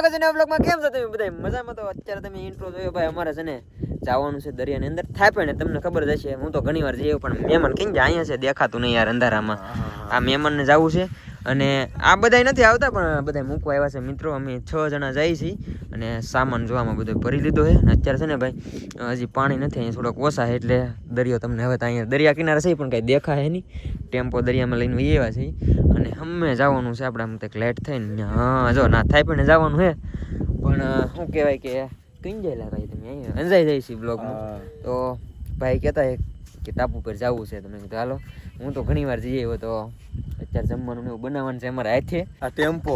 સ્વાગત છે નવા બ્લોગમાં કેમ છો તમે બધા મજામાં તો અત્યારે તમે ઇન્ટ્રો જોયો ભાઈ અમારે છે ને જવાનું છે દરિયાની અંદર. થાય ને તમને ખબર જ હશે હું તો ઘણી વાર જઈએ પણ મહેમાન કેમ જાય અહીંયા છે દેખાતું નહીં યાર અંધારામાં. આ મહેમાનને જવું છે. અને આ બધાય નથી આવતા પણ બધા મૂકવા આવ્યા છે. મિત્રો અમે છ જણા જઈએ છીએ અને સામાન જોવામાં બધો ભરી લીધો છે. અને અત્યારે છે ને ભાઈ હજી પાણી નથી અહીંયા થોડોક ઓછા છે એટલે દરિયો તમને હવે તો અહીંયા દરિયા કિનારે છે પણ કાંઈ દેખાય નહીં. ટેમ્પો દરિયામાં લઈને એવા આવ્યા છે અને અમે જવાનું છે આપણે આમ કંઈક લેટ થઈને. હા જો ના થાય પણ જવાનું છે. પણ શું કહેવાય કે કંઈ જાય ભાઈ તમે અહીંયા. અંજાઈ જાય છે બ્લોગમાં તો ભાઈ કહેતા હે કે ટાપુ પર જવું છે. તમે કીધું હાલો હું તો ઘણી વાર જઈ આવ્યો તો અત્યારે જમવાનું એવું બનાવવાનું છે અમારા હાથે. આ ટેમ્પો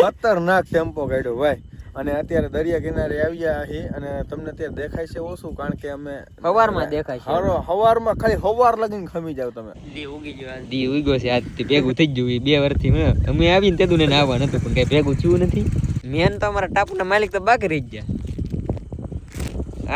ખતરનાક ટેમ્પો કાઢ્યો ભાઈ. અને અત્યારે દરિયા કિનારે આવ્યા છે અને તમને અત્યારે દેખાય છે ઓછું કારણ કે અમે સવારમાં દેખાય છે. હરો હવારમાં ખાલી હવાર લગીને ખમી જાવ તમે. દી ઉગી ગયો આજ. દી ઉગ્યો છે. આજથી ભેગું થઈ ગયું એ બે વર્ષથી અમે આવીને તે દુને નાવા નતું પણ કઈ ભેગું થયું નથી. મેન તો અમારા ટાપુના માલિક તો બાકી રહી ગયા.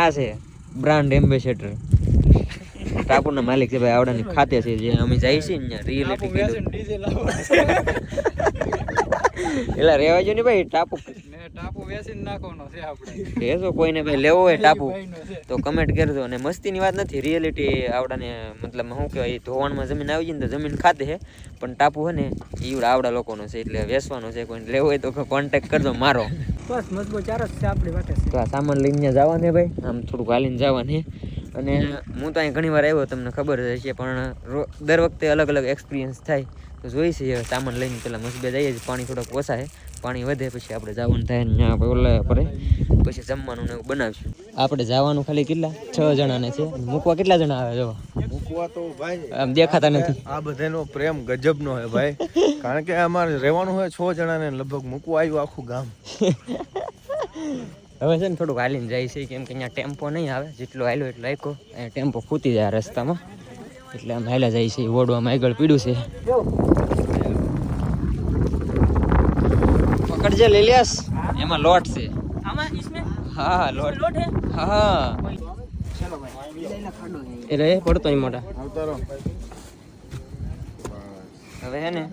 આ છે બ્રાન્ડ એમ્બેસેડર ટાપુના માલિક છે ભાઈ આવડાની ખાતે છે જે અમે જઈએ છીએ ને રિયલિટી એટલે રેવા જો ને ભાઈ ટાપુ. ટાપુ વેચીને નાખવાનો છે આપણે. કોઈને ભાઈ લેવો હોય ટાપુ તો કમેન્ટ કરજો. અને મસ્તીની વાત નથી રિયલિટી આવડાને મતલબ શું કહેવાય ધોવાણમાં જમીન આવી જાય ને તો જમીન ખાતે છે પણ ટાપુ છે ને એ આવડા લોકોનો છે એટલે વેચવાનો છે કોઈને લેવો હોય તો કોન્ટેક્ટ કરજો મારો. બસ મજબૂત ચાર છે આપણી વાટે તો આ સામાન લઈને જવાને ભાઈ આમ થોડુંક હાલીને જવાનું અને હું તો અહીં ઘણી વાર આવ્યો તમને ખબર જ હશે પણ રો- દર વખતે અલગ અલગ એક્સપિરિયન્સ થાય. તો જોઈ છે સામાન લઈને પેલા મસબે જઈએ જ પાણી થોડોક ઓછાય પાણી વધે પછી આપણે જવાનું થાય ને ત્યાં ઓલા પડે પછી જમવાનું ને એવું બનાવશું. આપણે જવાનું ખાલી કેટલા? છ જણાને છે. મૂકવા કેટલા જણા આવે જો? મૂકવા તો ભાઈ આમ દેખાતા નથી. આ બધાનો પ્રેમ ગજબનો હે ભાઈ. કારણ કે અમારે રહેવાનું હોય છ જણાને લગભગ મૂકવા આવ્યું આખું ગામ. હવે છે ને થોડુંક હાલીને જાય છે કેમ કે અહીંયા ટેમ્પો નહીં આવે. જેટલો હાલ્યો એટલો આયકો અહીંયા ટેમ્પો ખૂતી જાય રસ્તામાં. એટલે આમ હાલ્યા જાય છે. ઓડવામાં આગળ પીડ્યું છે. પકડજે લઈ લ્યાસ એમાં લોટ છે. હા લોટ. હા એ રે પડતો અહીં મોટા હવે હે ને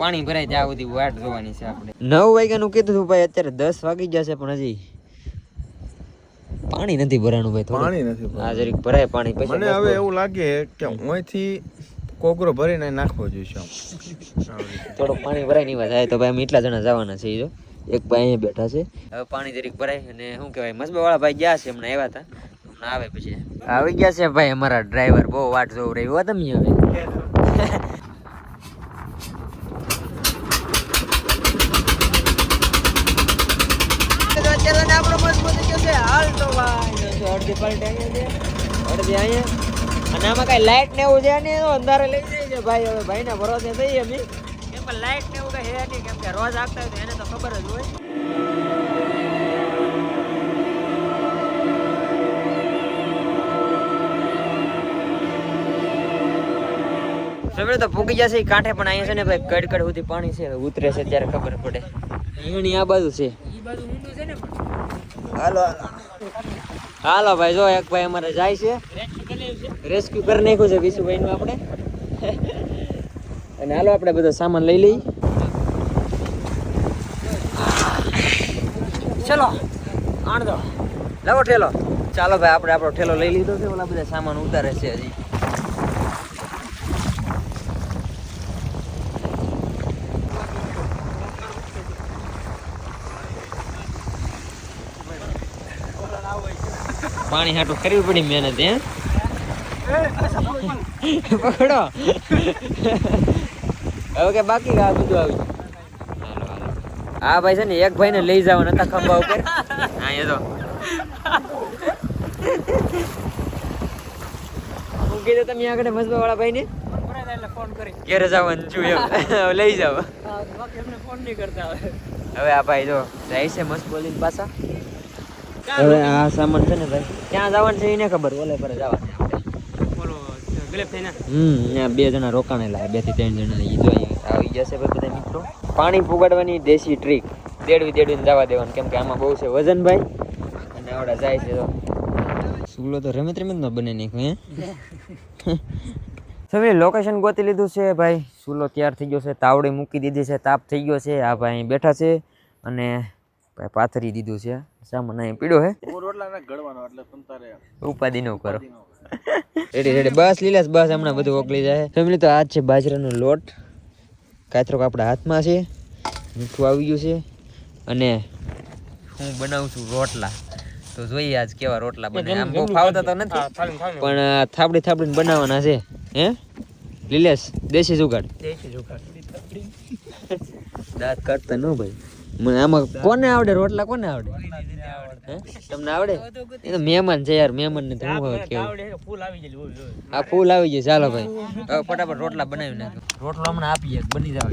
પાણી ભરાય ત્યાં સુધી વાટ જોવાની છે આપણે. નવ વાગ્યાનું કીધું ભાઈ અત્યારે દસ વાગી ગયા છે પણ હજી. પાણી નથી ભરાણું ભાઈ થોડું પાણી નથી આ જરીક ભરાય પાણી પછી મને હવે એવું લાગે કે અહીંથી કોગરો ભરીને નાખવો જોઈએ. થોડુંક પાણી ભરાય નહીં થાય. તો ભાઈ અમે એટલા જણા જવાના છે જો. એક ભાઈ અહીંયા બેઠા છે. હવે પાણી જરીક ભરાય અને શું કહેવાય મસબા વાળા ભાઈ ગયા છે હમણાં આવ્યા હતા. આવે પછી. આવી ગયા છે ભાઈ અમારા ડ્રાઈવર બહુ વાટ જોવ રહી વાત તમે હવે આપણો મસ્ત પતી ગયો છે હાલ તો ભાઈ અડધી પલટી અહીંયા છે અડધી અહીંયા અને આમાં કઈ લાઈટ ને એવું છે ને તો અંધારે લઈ જાય છે ભાઈ. હવે ભાઈના ભરોસે થઈએ અમે. કેમ કે લાઈટ ને એવું કઈ હે નહીં કેમ કે રોજ આગતા હોય તો એને તો ખબર જ હોય. સવેરે તો પૂગી જશે કાંઠે પણ અહીંયા છે ને ભાઈ કડ કડ સુધી પાણી છે ઉતરે છે ત્યારે ખબર પડે. અહીંયાની આ બાજુ છે. ઈ બાજુ ઊંડું છે ને. હાલો હાલો. હાલો ભાઈ જો એક ભાઈ અમારે જાય છે. રેસ્ક્યુ કરી નાખ્યું છે વિશુભાઈ નું આપણે. અને હાલો આપણે બધો સામાન લઈ લઈ. ચલો આણ દો. લાવો ઠેલો. ચાલો ભાઈ આપણે આપણો ઠેલો લઈ લીધો છે. ઓલા બધા સામાન ઉતારે છે હજી. પાણી હાટું કરવી પડી મહેનત હે? પકડો. હવે કે બાકી આ બધું આવી હા ભાઈ છે ને એક ભાઈને લઈ જવાના હતા ખંભા ઉપર. હા એ તો. હું કીધું તમે આગળ મજબા વાળા ભાઈને? ને ફોન કરી ઘેરે જવાનું છું એમ લઈ જાવ એમને ફોન નહીં કરતા હવે. હવે આ ભાઈ જો જાય છે મસ્ત બોલીને પાછા. હવે આ સામાન છે ને ભાઈ ક્યાં જવાનું છે એને ખબર ઓલે પર જવા છે આપણે. હમ બે જણા રોકાણેલા બેથી ત્રણ જણા આવી જશે ભાઈ બધા મિત્રો. પાણી પુગાડવાની દેશી ટ્રીક દેડવી દેડવીને જવા દેવાનું કેમ કે આમાં બહુ છે વજન ભાઈ. અને આવડા જાય છે તો. સુલો તો રમત રમત નો બને નહીં હે? તમે લોકેશન ગોતી લીધું છે ભાઈ. ચૂલો તૈયાર થઈ ગયો છે તાવડી મૂકી દીધી છે તાપ થઈ ગયો છે. આ ભાઈ બેઠા છે અને ભાઈ પાથરી દીધું છે. સામાન અહીં પીડો હે. રોટલા ના ગળવાનો એટલે તમ ઉપાધિ નો કરો. Ready ready. બસ લીલાસ બસ હમણાં બધું ઓકલી જાય. ફેમિલી તો આજ છે બાજરાનો લોટ. કાતરો આપણા હાથમાં છે. મીઠું આવી ગયું છે. અને હું બનાવું છું રોટલા. તો જોઈએ આજ કેવા રોટલા બને. આમ બહુ ફાવતા તો નથી. પણ થાબડી થાબડીને બનાવવાના છે. હે? લીલેશ દેશી જુગાડ. દેશી જુગાડ. દાંત કાઢતા ન ભાઈ મને આમાં કોને આવડે? રોટલા કોને આવડે? તમને આવડે? એ તો મહેમાન છે યાર મહેમાન ને હું કેવું. આ ફૂલ આવી ગયું ચાલો ભાઈ. હવે ફટાફટ રોટલા બનાવી નાખો રોટલો હમણાં આપીએ બની જાવ?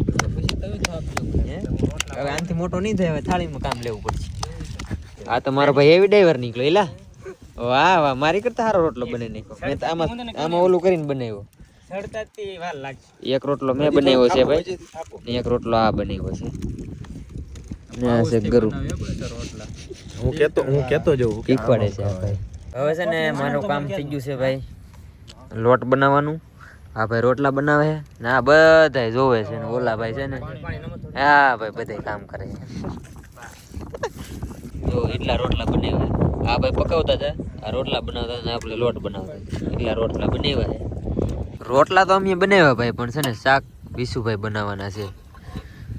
હવે આનથી મોટો નહીં થાય હવે થાળીમાં કામ લેવું પડશે. આ તો મારો ભાઈ એવી ડ્રાઈવર નીકળ્યો એલા. વાહ વાહ મારી કરતા સારો રોટલો બને નાખ્યો મેં તો આમાં આમાં ઓલું કરીને બનાવ્યો. એક રોટલો મેં બનાવ્યો છે ભાઈ. એક રોટલો આ બનાવ્યો છે. આ છે ગરુ હું કેતો હું કેતો જઉં શીખવાડે છે ભાઈ. હવે છે ને મારું કામ થઈ ગયું છે ભાઈ. લોટ બનાવવાનું. આ ભાઈ રોટલા બનાવે છે. ને આ બધા જોવે છે ને ઓલા ભાઈ છે ને. હા ભાઈ બધા કામ કરે છે. જો એટલા રોટલા બનાવ્યા. આ ભાઈ પકાવતા હતા આ રોટલા બનાવતા ને આપણે લોટ બનાવતા એટલા રોટલા બનાવ્યા છે. રોટલા તો અમે બનાવ્યા ભાઈ પણ છે ને શાક વિશુભાઈ બનાવવાના છે.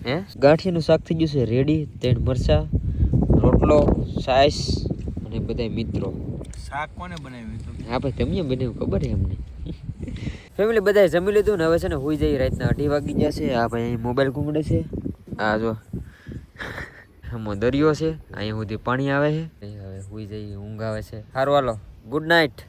હે? ગાંઠિયાનું શાક થઈ ગયું છે રેડી તેણ મરચા રોટલો સાઈસ અને બધા મિત્રો. શાક કોને બનાવ્યું હા ભાઈ તમે બનાવ્યું ખબર છે અમને? ફેમિલી બધાએ જમી લીધું ને હવે છે ને હોઈ જઈ રાતના અઢી વાગી ગયા છે. આ ભાઈ અહીં મોબાઈલ ઘૂંગડે છે. આ જો આમાં દરિયો છે. અહીંયા સુધી પાણી આવે છે. હવે હોઈ જઈ ઊંઘ આવે છે. સારું હાલો. ગુડ નાઇટ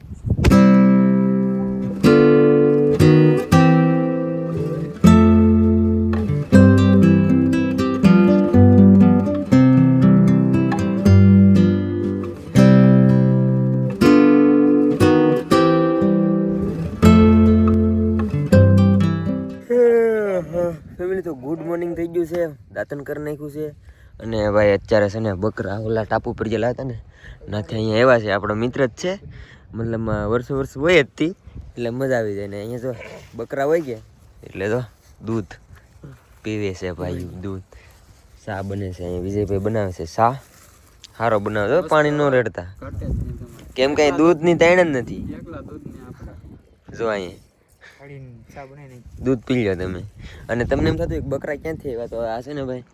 મોર્નિંગ છે દાંતન કરી નાખ્યું છે. અને ભાઈ અત્યારે છે ને બકરા ઓલા ટાપુ પર ગયેલા હતા ને નાથી અહીંયા એવા છે આપણો મિત્ર જ છે. મતલબ વર્ષો વર્ષ હોય જ હતી એટલે મજા આવી જાય ને. અહીંયા જો બકરા હોય ગયા એટલે તો દૂધ પીવે છે ભાઈ દૂધ. શા બને છે અહીંયા વિજયભાઈ બનાવે છે શા સારો બનાવે છે, પાણી ન રેડતા. કેમ કઈ દૂધની તાણ જ નથી. જો અહીંયા થાળીને ચા બનાવી નાખી. દૂધ પી લો તમે. અને તમને એમ થતું કે બકરા ક્યાંથી આવ્યા? તો આ છે ને ભાઈ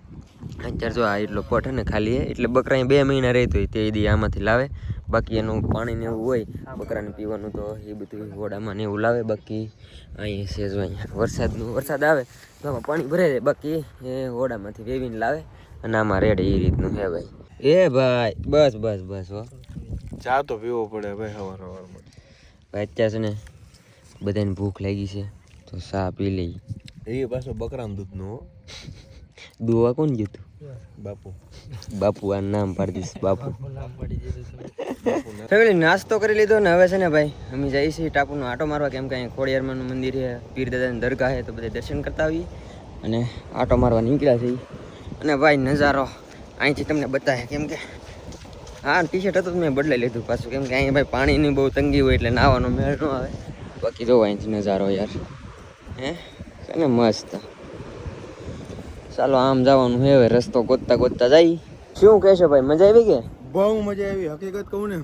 અત્યારે જો આ એટલો પટ ને ખાલી હે એટલે બકરા અહીં બે મહિના રહેતો હોય તે દી આમાંથી લાવે. બાકી એનું પાણી ને એવું હોય બકરાને પીવાનું તો એ બધું હોડામાં ને એવું લાવે. બાકી અહીં છે જો અહીંયા વરસાદનું વરસાદ આવે તો આમાં પાણી ભરે રહે બાકી એ હોડામાંથી વેવીને લાવે અને આમાં રેડે એ રીતનું હે ભાઈ. એ ભાઈ બસ બસ બસ હો. ચા તો પીવો પડે ભાઈ સવાર સવારમાં ભાઈ અત્યારે છે ને બધાને ભૂખ લાગી છે તો સા પી લઈ એ પાછો બકરાનું દૂધ નો દુવા કોણ જીતું બાપુ. બાપુ આ નામ પાડી દઈશ બાપુ. ફેમિલી નાસ્તો કરી લીધો ને હવે છે ને ભાઈ અમે જઈએ છીએ ટાપુનો આટો મારવા કેમ કે અહીં ખોડિયારમાંનું મંદિર છે પીર દાદાની દરગાહ છે તો બધા દર્શન કરતા આવીએ. અને આટો મારવા નીકળ્યા છીએ. અને ભાઈ નજારો અહીંથી તમને બતાવે કેમ કે હા ટી શર્ટ હતું મેં બદલાઈ લીધું પાછું કેમ કે અહીંયા ભાઈ પાણીની બહુ તંગી હોય એટલે નાવાનો મેળ ન આવે. બાકી જો અહીંથી નજારો યાર. હે? છે ને મસ્ત. ચાલો આમ જવાનું છે હવે રસ્તો ગોતતા ગોતતા જાય. શું કહેશો ભાઈ મજા આવી કે? બહુ મજા આવી હકીકત કહું ને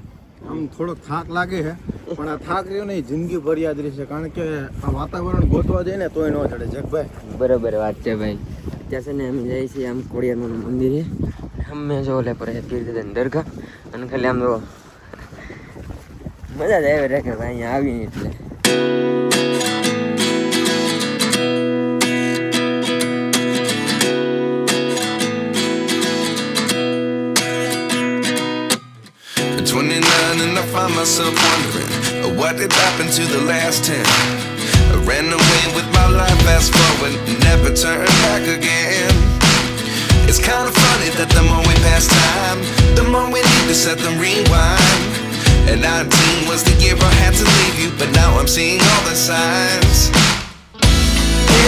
આમ થોડો થાક લાગે છે પણ આ થાક રહ્યો નહીં જિંદગી ભર યાદ રહેશે કારણ કે આ વાતાવરણ ગોતવા જાય ને તોય ન ચડે જગભાઈ બરાબર વાત છે ભાઈ. ત્યાં છે ને અમે જઈએ છીએ આમ કોડિયાનું મંદિર અમે જો લે પર છે દરગાહ. અને ખાલી આમ જો મજા જ આવે રે કે ભાઈ અહીંયા આવીને એટલે. At 29 and I find myself wondering uh, what did happen to the last 10. I ran away with my life, fast forward, never turn back again. It's kind of funny that the more we pass time, the more we need to set the rewind. And 19 was the year I had to leave you, but now I'm seeing all the signs.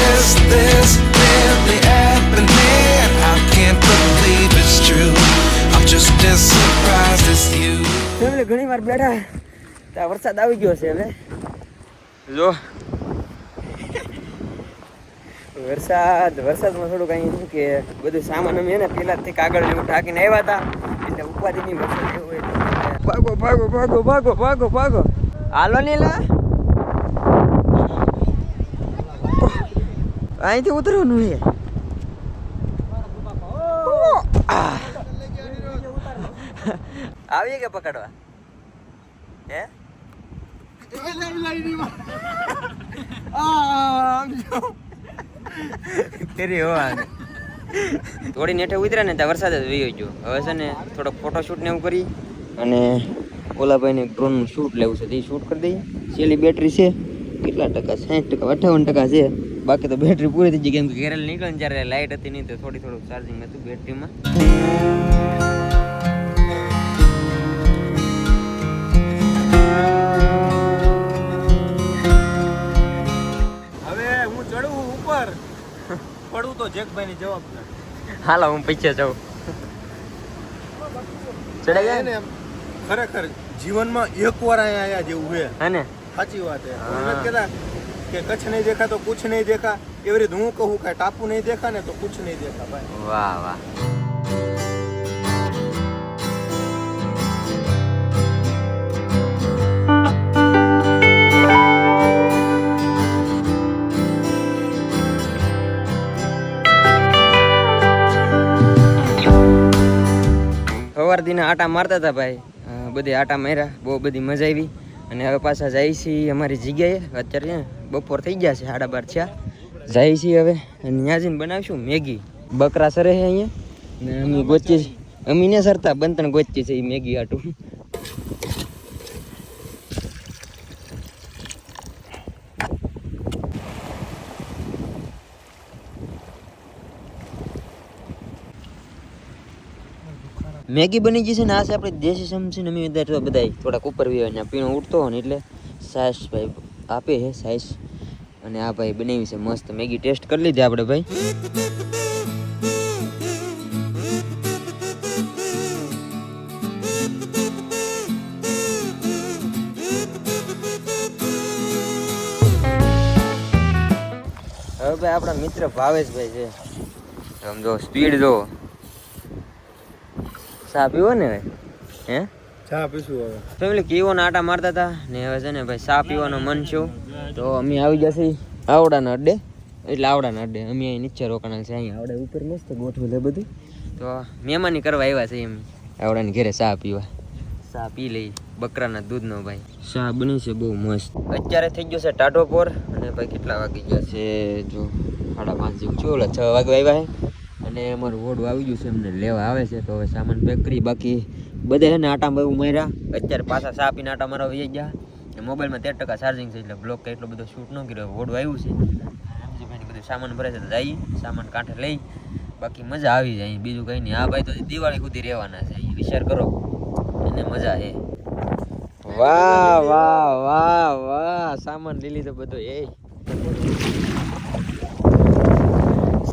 Is this really happening? I can't believe it's true. I'm just as surprised as you. Family ઘણી વાર બેઠા તો વરસાદ આવી ગયો છે હવે જો વરસાદ વરસાદમાં થોડુંક અહીં શું કે બધું સામાન અમે એને પેલાથી કાગળ ને એવું ઢાંકીને આવ્યા હતા એટલે ઉપાધિની વરસાદ એવો હોય તો ભાગો ભાગો ભાગો ભાગો ભાગો ભાગો. હાલો નીલા. અહીંથી ઉતરવાનું છે. આવીએ કે પકડવા? હે? તેરી હવા થોડી નેઠે ઉતર્યા ને ત્યાં વરસાદ જ વહી ગયો. હવે છે ને થોડોક ફોટોશૂટ ને એવું કરી. અને ઓલાભાઈને ડ્રોનનું શૂટ લેવું છે. તે શૂટ કરી દઈએ. છેલ્લી બેટરી છે. કેટલા ટકા? સાઠ ટકા અઠાવન ટકા છે. બાકી તો બેટરી પૂરી થઈ ગઈ. કેમ કે ઘેરેલ નીકળે જ્યારે લાઇટ હતી નહીં તો થોડી થોડું ચાર્જિંગ હતું બેટરીમાં હવે હું ચડું ઉપર. પડું તો જેકભાઈની જવાબ હાલો હું પીછે જાઉં. ચડે ગયા એને ખરેખર જીવનમાં એકવાર અહીંયા આયા જેવું છે. હે ને? સાચી વાત છે. એમ કહેતા કે કચ્છ નહીં દેખા તો કુછ નહીં દેખા. એવી રીતે હું કહું કે ટાપુ નહીં દેખા ને તો કુછ નહીં દેખા ભાઈ. વાહ વાહ. સવાર દિને આટા મારતા હતા ભાઈ. બધી આટા માર્યા, બહુ બધી મજા આવી. અને હવે પાછા જાય છીએ અમારી જગ્યાએ. અત્યારે બપોર થઈ ગયા છે, સાડા બાર થયા. જાય છીએ હવે. અને ત્યાં જઈને બનાવીશું મેગી. બકરા સરે છે અહીંયા. ને અમે ગોચી છીએ અમે ને સરતા બંતણ ગોચી છે એ મેગી આટું. મેગી બની ગઈ છે ને આ છે આપણે દેશી સમસી ને અમે બધા બધા થોડાક ઉપર વ્યો ને પીણો ઉઠતો હોય ને એટલે સાઈસ ભાઈ આપે છે સાઈસ અને આ ભાઈ બનાવી છે મસ્ત મેગી ટેસ્ટ કરી લીધી આપણે ભાઈ. હવે ભાઈ આપણા મિત્ર ભાવેશભાઈ છે. સમજો સ્પીડ જો ચા પીવો ને હે? ચા પીશું હવે. ફેમિલી કીવોના આટા મારતા હતા ને હવે છે ને ભાઈ ચા પીવાનો મન છે તો અમે આવી જશે આવડાના અડ્ડે. એટલે આવડાના અડ્ડે. અમે અહીં નીચે રોકાણા છે. અહીં આવડે ઉપર મસ્ત ગોઠવેલ છે બધું. તો મહેમાની કરવા આવ્યા છે એમ. આવડાની ઘરે ચા પીવા. ચા પી લઈ. બકરાના દૂધનો ભાઈ. ચા બની છે બહુ મસ્ત. અત્યારે થઈ ગયો છે પોર. અને ભાઈ કેટલા વાગી ગયા છે? જો સાડા પાંચ જેવું છે. છ વાગે આવ્યા છે. અને અમારું ઓડું આવી ગયું છે એમને લેવા આવે છે, તો હવે સામાન પેક બાકી બધા ને આટા બહુ માર્યા. અત્યારે પાછા સાપીને આટા મારવા વહી ગયા. મોબાઈલમાં તેર ટકા ચાર્જિંગ છે, એટલે બ્લોક એટલો બધો શૂટ ન કર્યો. ઓડું આવ્યું છે. રમજીભાઈને બધું સામાન ભરે છે, તો જઈએ સામાન કાંઠે લઈ. બાકી મજા આવી જાય. બીજું કંઈ નહીં. આ ભાઈ, તો દિવાળી સુધી રહેવાના છે. વિચાર કરો. એને મજા છે વાહ વાહ વાહ વાહ. સામાન લીલી લીધો બધો એ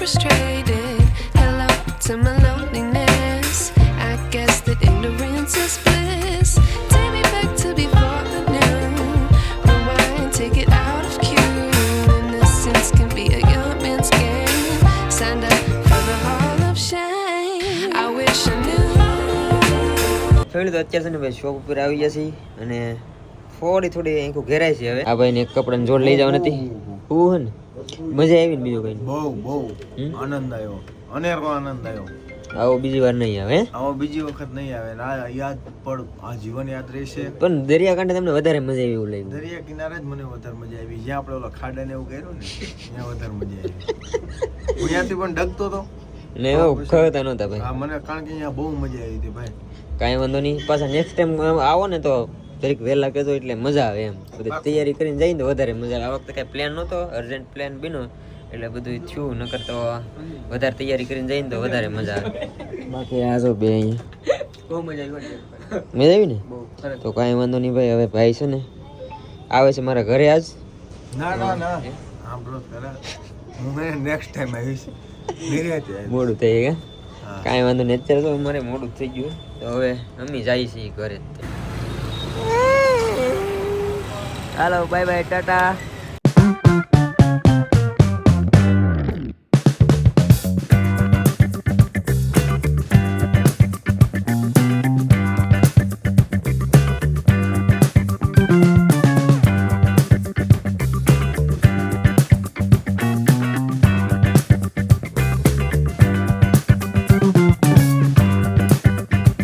frustrated. Hello to my loneliness. I guess that ignorance is bliss. Take me back to before the new. Rewind, take it out of cue. Innocence can be a young man's game. Signed up for the hall of shame. I wish I knew. Family તો અત્યારે છે ને ભાઈ shop ઉપર આવી ગયા છીએ અને થોડી થોડી આંખો ઘેરાય છે હવે આ ભાઈને એક કપડાની જોડ લઈ જવા નથી હું મજા આવી ને બીજું કઈ? બહુ બહુ. આનંદ આવ્યો. અનેરો આનંદ આવ્યો. આવો બીજી વાર નહીં આવે આવો બીજી વખત નહીં આવે. આ યાદ પણ આ જીવન યાદ રહેશે. પણ દરિયાકાંઠે તમને વધારે મજા આવી એવું લાગ્યું. દરિયા કિનારે જ મને વધારે મજા આવી. જ્યાં આપણે ઓલા ખાડા ને એવું કર્યું ને ત્યાં વધારે મજા આવી. હું ત્યાંથી પણ ડગતો હતો ને એવો ખરતા નહોતા ભાઈ. હા મને કારણ કે અહીંયા બહુ મજા આવી હતી ભાઈ. કાંઈ વાંધો નહીં. પાછા નેક્સ્ટ ટાઈમ આવો ને તો દરેક વહેલા કહેતો એટલે મજા આવે એમ. બધી તૈયારી કરીને જઈને તો વધારે મજા આવે. આ વખતે કાંઈ પ્લાન નહોતો અર્જન્ટ પ્લાન બીનો એટલે બધું થયું નકર તો વધારે તૈયારી કરીને જઈને તો વધારે મજા આવે. બાકી આ જો બે અહીંયા. બહુ મજા આવી મજા આવી ને? તો કાંઈ વાંધો નહીં ભાઈ હવે ભાઈ છે ને આવે છે મારા ઘરે આજ. ના ના ના. સાંભળો હું નેક્સ્ટ ટાઈમ આવીશ મોડું થઈ ગયા કાંઈ વાંધો નહીં. અત્યારે તો મારે મોડું થઈ ગયું તો હવે અમ્મી જાય છે ઘરે હાલો બાય બાય ટાટા.